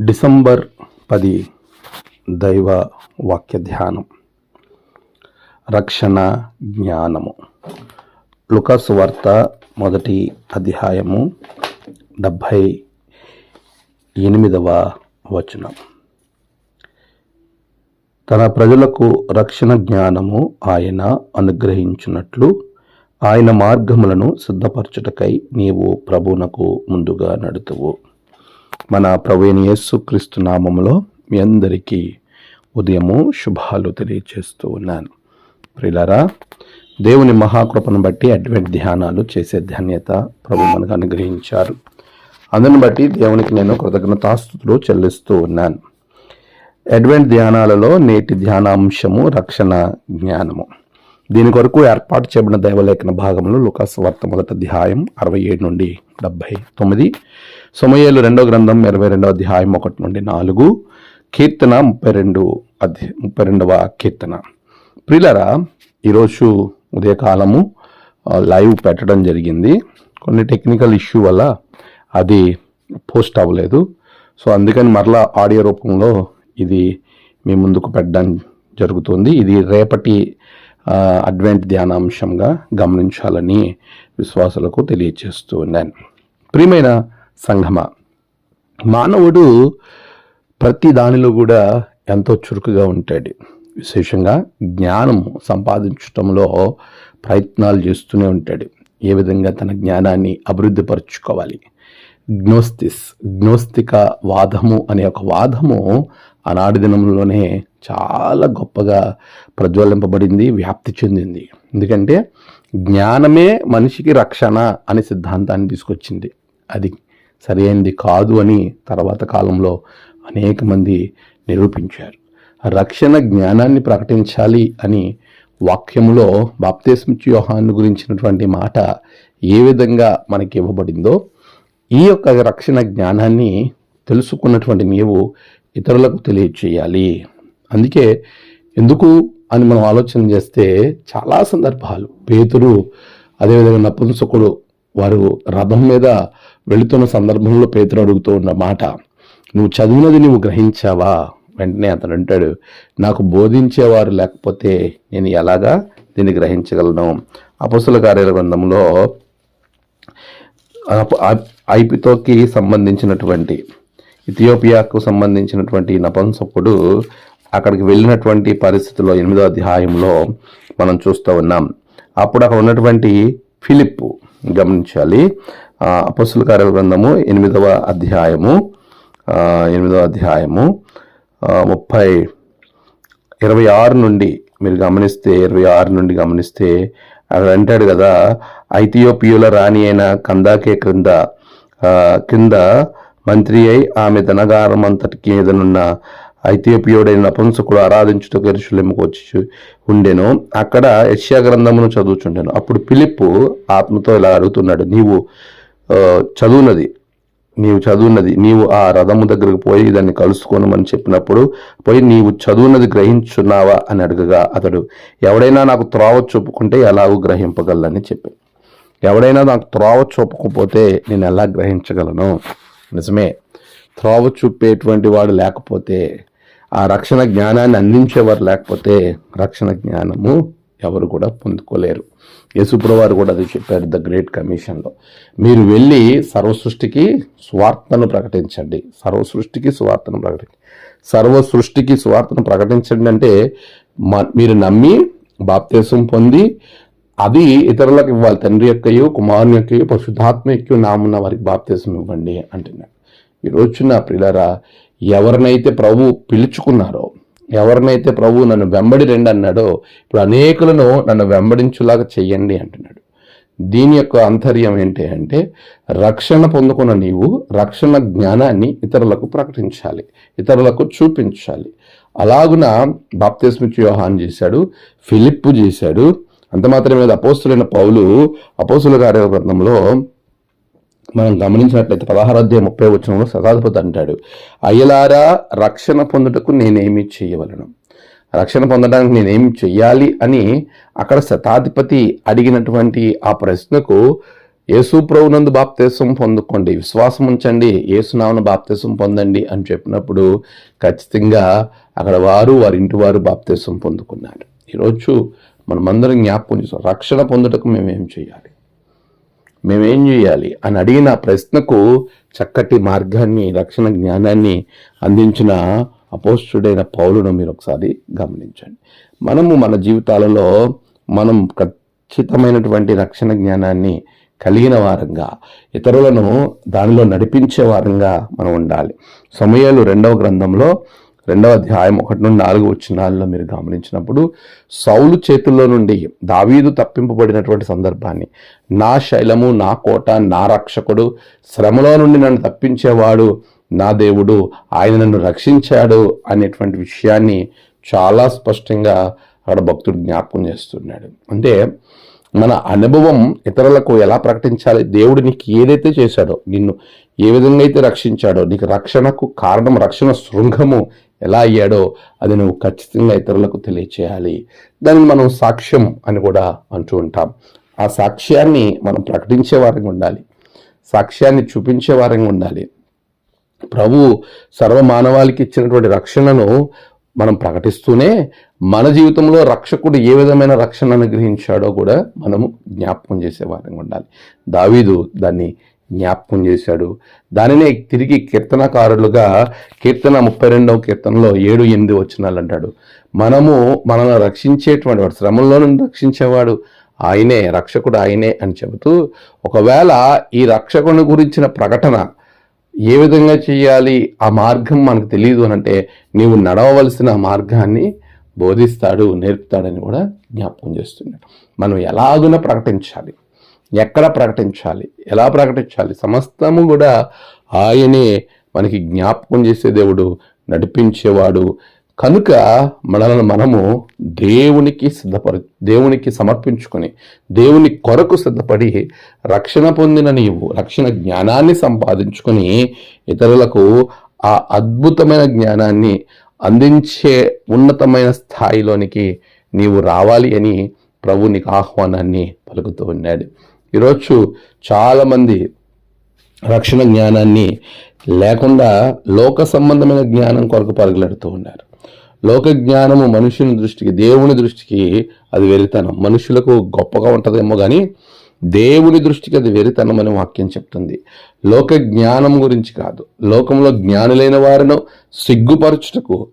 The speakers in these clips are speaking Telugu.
డిసెంబర్ పది దైవ వాక్య ధ్యానం. రక్షణ జ్ఞానము. లుకాసు వార్త మొదటి అధ్యాయము డెబ్భై ఎనిమిదవ వచనం. తన ప్రజలకు రక్షణ జ్ఞానము ఆయన అనుగ్రహించినట్లు ఆయన మార్గములను సిద్ధపరచుటకై నీవు ప్రభునకు ముందుగా నడుతువు. మన ప్రవీణ యేసుక్రీస్తు నామంలో నామములో మీ అందరికీ ఉదయము శుభాలు తెలియజేస్తూ ఉన్నాను. ప్రిలరా దేవుని మహాకృపను బట్టి అడ్వెంట్ ధ్యానాలు చేసే ధాన్యత ప్రభు మనకు అనుగ్రహించారు. అందుని బట్టి దేవునికి నేను కృతజ్ఞతాస్తుతులు చెల్లిస్తూ ఉన్నాను. అడ్వెంట్ ధ్యానాలలో నేటి ధ్యానాంశము రక్షణ జ్ఞానము. దీని కొరకు ఏర్పాటు చేయబడిన దైవలేఖన భాగంలో లుకాస్ వార్త మొదట అధ్యాయం అరవై ఏడు నుండి డెబ్భై తొమ్మిది. సమయాలు రెండో గ్రంథం ఇరవై రెండవ అధ్యాయం ఒకటి నుండి నాలుగు. కీర్తన ముప్పై రెండు అధ్య ముప్పై రెండవ కీర్తన. ప్రిలరా ఈరోజు ఉదయకాలము లైవ్ పెట్టడం జరిగింది. కొన్ని టెక్నికల్ ఇష్యూ వల్ల అది పోస్ట్ అవ్వలేదు. సో అందుకని మరలా ఆడియో రూపంలో ఇది మీ ముందుకు పెట్టడం జరుగుతుంది. ఇది రేపటి అడ్వెంట్ ధ్యానాంశంగా గమనించాలని విశ్వాసులకు తెలియజేస్తూ ఉన్నాను. ప్రియమైన సంఘమ మానవుడు ప్రతి దానిలో కూడా ఎంతో చురుకుగా ఉంటాడు. విశేషంగా జ్ఞానము సంపాదించటంలో ప్రయత్నాలు చేస్తూనే ఉంటాడు. ఏ విధంగా తన జ్ఞానాన్ని అభివృద్ధిపరచుకోవాలి? గ్నోస్తిస్ గ్నోస్తిక వాదము అనే ఒక వాదము ఆనాటి దినంలోనే చాలా గొప్పగా ప్రజ్వలింపబడింది వ్యాప్తి చెందింది. ఎందుకంటే జ్ఞానమే మనిషికి రక్షణ అనే సిద్ధాంతాన్ని తీసుకొచ్చింది. అది సరైనది కాదు అని తర్వాత కాలంలో అనేక మంది నిరూపించారు. రక్షణ జ్ఞానాన్ని ప్రకటించాలి అని వాక్యములో బాప్తేస్మిచ్చు యోహాను గురించినటువంటి మాట ఏ విధంగా మనకి ఇవ్వబడిందో ఈ యొక్క రక్షణ జ్ఞానాన్ని తెలుసుకున్నటువంటి నీవు ఇతరులకు తెలియచేయాలి. అందుకే ఎందుకు అని మనం ఆలోచన చేస్తే చాలా సందర్భాలు. పేతురు అదేవిధంగా నపుంసకుడు వారు రథం మీద వెళుతున్న సందర్భంలో పేతురు అడుగుతూ ఉన్న మాట నువ్వు చదివినది నువ్వు గ్రహించావా? వెంటనే అతను అంటాడు నాకు బోధించేవారు లేకపోతే నేను ఎలాగా దీన్ని గ్రహించగలను? అపసుల కార్యాల గ్రంథంలో ఐపితోకి సంబంధించినటువంటి ఇథియోపియాకు సంబంధించినటువంటి నపంసకుడు అక్కడికి వెళ్ళినటువంటి పరిస్థితిలో ఎనిమిదో అధ్యాయంలో మనం చూస్తూ ఉన్నాం. అప్పుడు అక్కడ ఉన్నటువంటి ఫిలిప్ గమనించాలి. ఆ, కార్య గ్రంథము ఎనిమిదవ అధ్యాయము. ఎనిమిదవ అధ్యాయము ముప్పై ఇరవై ఆరు నుండి మీరు గమనిస్తే ఇరవై ఆరు నుండి గమనిస్తే అక్కడ అంటాడు కదా ఐథియోపియుల రాణి అయిన కందాకే క్రింద కింద మంత్రి అయి ఆమె ధనగారం అంతటికి మీదనున్న ఐథియోపియుడైన నపుంసకుడు ఆరాధించుటకు ఎరుషులేముకు వచ్చి ఉండెను. అక్కడ యశ్యా గ్రంథమును చదువుచుండెను. అప్పుడు పిలిప్పు ఆత్మతో ఇలా అడుగుతున్నాడు నీవు చదువునది నీవు చదువున్నది నీవు ఆ రథము దగ్గరకు పోయి దాన్ని కలుసుకోనమని చెప్పినప్పుడు పోయి నీవు చదువున్నది గ్రహించున్నావా? అని అడగగా అతడు ఎవడైనా నాకు త్రోవ చూపుకుంటే ఎలాగూ గ్రహింపగలని చెప్పి. ఎవడైనా నాకు త్రోవ చూపకపోతే నేను ఎలా గ్రహించగలను? నిజమే త్రోవ చూపేటువంటి వాడు లేకపోతే ఆ రక్షణ జ్ఞానాన్ని అందించేవారు లేకపోతే రక్షణ జ్ఞానము ఎవరు కూడా పొందుకోలేరు. యేసుప్రభు కూడా అది చెప్పారు ద గ్రేట్ కమిషన్లో. మీరు వెళ్ళి సర్వసృష్టికి స్వార్థను ప్రకటించండి. సర్వ సృష్టికి స్వార్థను ప్రకటించండి. సర్వ సృష్టికి స్వార్థను ప్రకటించండి అంటే మ- మీరు నమ్మి బాప్తేశం పొంది అది ఇతరులకు ఇవ్వాలి. తండ్రి యొక్కయు కుమారుని యొక్కయో పరిశుద్ధాత్మ యొక్క నామున్న వారికి బాప్తేశం ఇవ్వండి అంటున్నాడు. ఈ నా ప్రిలరా ఎవరినైతే ప్రభు పిలుచుకున్నారో ఎవరినైతే ప్రభు నన్ను వెంబడి రండి అన్నాడో ఇప్పుడు అనేకులను నన్ను వెంబడించులాగా చెయ్యండి అంటున్నాడు. దీని యొక్క అంతర్యం ఏంటి అంటే రక్షణ పొందుకున్న నీవు రక్షణ జ్ఞానాన్ని ఇతరులకు ప్రకటించాలి ఇతరులకు చూపించాలి. అలాగున బాప్తిస్మిచ్ యోహాన్ చేశాడు ఫిలిప్పు చేశాడు. అంత మాత్రమే అపోస్తులైన పౌలు అపోసుల కార్యక్రమంలో మనం గమనించినట్లయితే పదహారు అధ్యాయం ముప్పై వచ్చినప్పుడు శతాధిపతి అంటాడు అయ్యలారా రక్షణ పొందుటకు నేనేమి చేయవలను? రక్షణ పొందడానికి నేనేమి చెయ్యాలి? అని అక్కడ శతాధిపతి అడిగినటువంటి ఆ ప్రశ్నకు యేసు ప్రభునందు బాప్తేశం పొందుకోండి విశ్వాసం ఉంచండి యేసునామను బాప్తేశం పొందండి అని చెప్పినప్పుడు ఖచ్చితంగా అక్కడ వారు వారి ఇంటి వారు బాప్తేశం పొందుకున్నారు. ఈరోజు మనమందరం జ్ఞాపకం చేసాం రక్షణ పొందుటకు మేమేం చేయాలి మేమేం చేయాలి? అని అడిగిన ప్రశ్నకు చక్కటి మార్గాన్ని రక్షణ జ్ఞానాన్ని అందించిన అపోష్టుడైన పౌలును మీరు ఒకసారి గమనించండి. మనము మన జీవితాలలో మనం ఖచ్చితమైనటువంటి రక్షణ జ్ఞానాన్ని కలిగిన వారంగా ఇతరులను దానిలో నడిపించే వారంగా మనం ఉండాలి. సమయాలు రెండవ గ్రంథంలో రెండవ అధ్యాయం ఒకటి నుండి నాలుగు వచ్చినాల్లో మీరు గమనించినప్పుడు సౌలు చేతుల్లో నుండి దావీదు తప్పింపబడినటువంటి సందర్భాన్ని నా శైలము నా కోట నా రక్షకుడు శ్రమలో నుండి నన్ను తప్పించేవాడు నా దేవుడు ఆయన నన్ను రక్షించాడు అనేటువంటి విషయాన్ని చాలా స్పష్టంగా అక్కడ భక్తుడు జ్ఞాపకం చేస్తున్నాడు. అంటే మన అనుభవం ఇతరులకు ఎలా ప్రకటించాలి? దేవుడు నీకు ఏదైతే చేశాడో నిన్ను ఏ విధంగా అయితే రక్షించాడో నీకు రక్షణకు కారణం రక్షణ శృంగము ఎలా అయ్యాడో అది నువ్వు ఖచ్చితంగా ఇతరులకు తెలియచేయాలి. దాన్ని మనం సాక్ష్యం అని కూడా అంటూ ఉంటాం. ఆ సాక్ష్యాన్ని మనం ప్రకటించే వారంగా ఉండాలి. సాక్ష్యాన్ని చూపించే వారంగా ఉండాలి. ప్రభు సర్వ మానవాళికి ఇచ్చినటువంటి రక్షణను మనం ప్రకటిస్తూనే మన జీవితంలో రక్షకుడు ఏ విధమైన రక్షణ అనుగ్రహించాడో కూడా మనము జ్ఞాపకం చేసే వారంగా ఉండాలి. దావీదు దాన్ని జ్ఞాపకం చేశాడు. దానినే తిరిగి కీర్తనకారులుగా కీర్తన ముప్పై రెండవ కీర్తనలో ఏడు ఎనిమిది వచ్చినాలు అంటాడు. మనము మనల్ని రక్షించేటువంటి వాడు శ్రమంలో నుండి రక్షించేవాడు ఆయనే రక్షకుడు ఆయనే అని చెబుతూ ఒకవేళ ఈ రక్షకుని గురించిన ప్రకటన ఏ విధంగా చేయాలి ఆ మార్గం మనకు తెలియదు అని అంటే నీవు నడవవలసిన మార్గాన్ని బోధిస్తాడు నేర్పుతాడని కూడా జ్ఞాపకం చేస్తున్నాడు. మనం ఎలాగున ప్రకటించాలి? ఎక్కడ ప్రకటించాలి? ఎలా ప్రకటించాలి? సమస్తము కూడా ఆయనే మనకి జ్ఞాపకం చేసే దేవుడు నడిపించేవాడు. కనుక మనల్ని మనము దేవునికి సిద్ధపరు దేవునికి సమర్పించుకొని దేవుని కొరకు సిద్ధపడి రక్షణ పొందిన నీవు రక్షణ జ్ఞానాన్ని సంపాదించుకొని ఇతరులకు ఆ అద్భుతమైన జ్ఞానాన్ని అందించే ఉన్నతమైన స్థాయిలోనికి నీవు రావాలి అని ప్రభు నీకు ఆహ్వానాన్ని పలుకుతూ ఉన్నాడు. ఈరోజు చాలామంది రక్షణ జ్ఞానాన్ని లేకుండా లోక సంబంధమైన జ్ఞానం కొరకు పరుగులెడుతూ ఉన్నారు. లోక జ్ఞానము మనుషుని దృష్టికి దేవుని దృష్టికి అది వెరితనం. మనుషులకు గొప్పగా ఉంటుందేమో కానీ దేవుని దృష్టికి అది వెరితనం అని వాక్యం చెప్తుంది. లోక జ్ఞానం గురించి కాదు. లోకంలో జ్ఞానులైన వారిను సిగ్గుపరచుటకు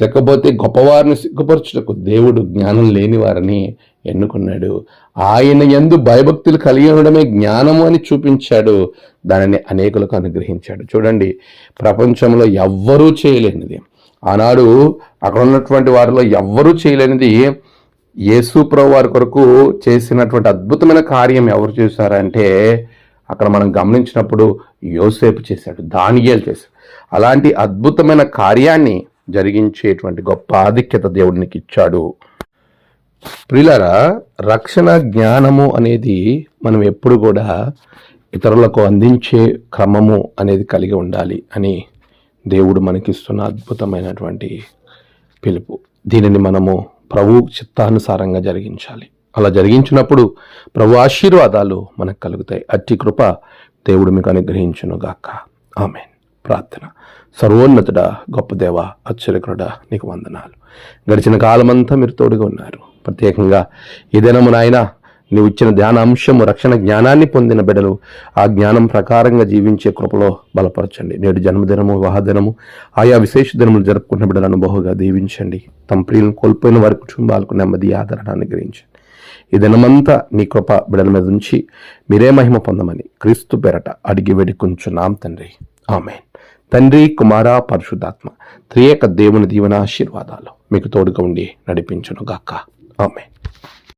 లేకపోతే గొప్పవారిని సిగ్గుపరచుటకు దేవుడు జ్ఞానం లేని వారిని ఎన్నుకున్నాడు. ఆయన ఎందు భయభక్తులు కలిగి ఉండడమే జ్ఞానము అని చూపించాడు. దానిని అనేకులకు అనుగ్రహించాడు. చూడండి ప్రపంచంలో ఎవ్వరూ చేయలేనిది. ఆనాడు అక్కడ ఉన్నటువంటి వారిలో ఎవ్వరూ చేయలేనిది యేసు ప్రభు వారి కొరకు చేసినటువంటి అద్భుతమైన కార్యం ఎవరు చేశారంటే అక్కడ మనం గమనించినప్పుడు యోసేపు చేశాడు దానియేలు చేశాడు. అలాంటి అద్భుతమైన కార్యాన్ని జరిగించేటువంటి గొప్ప ఆధిక్యత దేవుడికి ఇచ్చాడు ప్రిలరా రక్షణ జ్ఞానము అనేది మనం ఎప్పుడు కూడా ఇతరులకు అందించే క్రమము అనేది కలిగి ఉండాలి అని దేవుడు మనకిస్తున్న అద్భుతమైనటువంటి పిలుపు. దీనిని మనము ప్రభు చిత్తానుసారంగా జరిగించాలి. అలా జరిగించినప్పుడు ప్రభు ఆశీర్వాదాలు మనకు కలుగుతాయి. అట్టి కృప దేవుడు మీకు అనుగ్రహించునుగాక. గాక ప్రార్థన. సర్వోన్నతుడ గొప్ప దేవ ఆశ్చర్యకరుడ నీకు వందనాలు. గడిచిన కాలమంతా మీరు తోడుగా ఉన్నారు. ప్రత్యేకంగా ఈ దినము నాయన నీవు ఇచ్చిన ధ్యానాంశము రక్షణ జ్ఞానాన్ని పొందిన బిడ్డలు ఆ జ్ఞానం ప్రకారంగా జీవించే కృపలో బలపరచండి. నేడు జన్మదినము వివాహదినము ఆయా విశేష దినములు జరుపుకున్న బిడ్డలను బహుగా దీవించండి. తమ ప్రియులను కోల్పోయిన వారి కుటుంబాలకు నెమ్మది ఆదరణ అనుగ్రహించండి. ఈ దినమంతా నీ కృప బిడల మీద ఉంచి మీరే మహిమ పొందమని క్రీస్తు పెరట అడిగి వేడుకుంటున్నాం తండ్రి. ఆమె తండ్రి కుమార పరిశుద్ధాత్మ త్రియక దేవుని దీవన ఆశీర్వాదాలు మీకు తోడుగా ఉండి నడిపించును గాక ఆమె